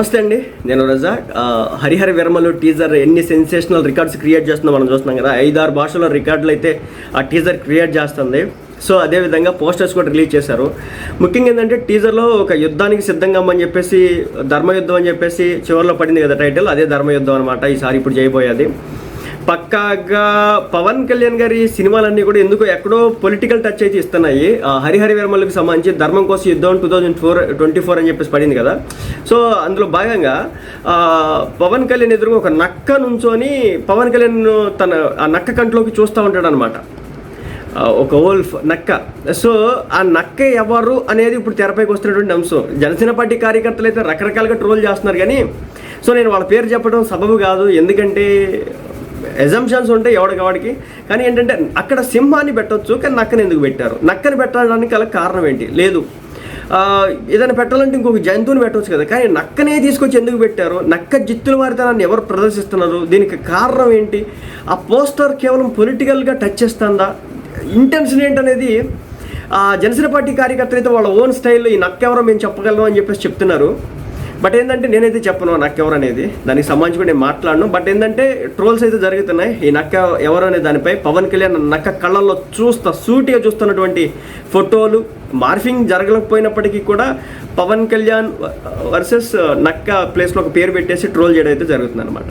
నమస్తే అండి. నేను రజాక్ హరిహర విరమలు టీజర్ ఎన్ని సెన్సేషనల్ రికార్డ్స్ క్రియేట్ చేస్తుందో మనం చూస్తున్నాం కదా. ఐదారు భాషల రికార్డులు అయితే ఆ టీజర్ క్రియేట్ చేస్తుంది. సో అదేవిధంగా పోస్టర్స్ కూడా రిలీజ్ చేశారు. ముఖ్యంగా ఏంటంటే టీజర్లో ఒక యుద్ధానికి సిద్ధంగా అని చెప్పేసి ధర్మయుద్ధం అని చెప్పేసి చివరిలో పడింది కదా టైటిల్ అదే ధర్మయుద్ధం అనమాట ఈసారి ఇప్పుడు చేయబోయేది. పక్కాగా పవన్ కళ్యాణ్ గారి సినిమాలన్నీ కూడా ఎందుకో ఎక్కడో పొలిటికల్ టచ్ అయితే ఇస్తున్నాయి. ఆ, వర్మలకు సంబంధించి ధర్మం కోసం యుద్ధం two thousand four twenty four అని చెప్పేసి పడింది కదా. సో అందులో భాగంగా పవన్ కళ్యాణ్ ఎదురుగా ఒక నక్క నుంచొని పవన్ కళ్యాణ్ తన ఆ నక్క కంట్లోకి చూస్తూ ఉంటాడు అనమాట ఒక ఓల్ఫ్ నక్క. సో ఆ నక్క ఎవరు అనేది ఇప్పుడు తెరపైకి వస్తున్నటువంటి అంశం. జనసేన పార్టీ కార్యకర్తలు అయితే రకరకాలుగా ట్రోల్ చేస్తున్నారు కానీ సో నేను వాళ్ళ పేరు చెప్పడం సబబు కాదు. ఎందుకంటే ఎజంప్షన్స్ ఉంటాయి ఎవడికి వాడికి. కానీ ఏంటంటే అక్కడ సింహాన్ని పెట్టవచ్చు కానీ నక్కని ఎందుకు పెట్టారు? నక్కని పెట్టడానికి గల కారణం ఏంటి? లేదు. ఏదైనా పెట్టాలంటే ఇంకొక జంతువుని పెట్టవచ్చు కదా. కానీ నక్కనే తీసుకొచ్చి ఎందుకు పెట్టారు? నక్క జిత్తుల వారితనాన్ని ఎవరు ప్రదర్శిస్తున్నారు? దీనికి కారణం ఏంటి? ఆ పోస్టర్ కేవలం పొలిటికల్గా టచ్ చేస్తుందా? ఇంటెన్షన్ ఏంటనేది ఆ జనసేన పార్టీ కార్యకర్తలు అయితే వాళ్ళ ఓన్ స్టైల్లో ఈ నక్క ఎవరో మేము చెప్పగలం అని చెప్పేసి చెప్తున్నారు. బట్ ఏంటంటే నేనైతే చెప్పను నక్క ఎవరు అనేది. దానికి సంబంధించి కూడా నేను మాట్లాడను. బట్ ఏంటంటే ట్రోల్స్ అయితే జరుగుతున్నాయి. ఈ నక్క ఎవరు అనే దానిపై పవన్ కళ్యాణ్ నక్క కళ్ళల్లో చూస్తా సూటిగా చూస్తున్నటువంటి ఫోటోలు మార్ఫింగ్ జరగలేకపోయినప్పటికీ కూడా పవన్ కళ్యాణ్ వర్సెస్ నక్క ప్లేస్లో ఒక పేరు పెట్టేసి ట్రోల్ చేయడం అయితే జరుగుతుంది అనమాట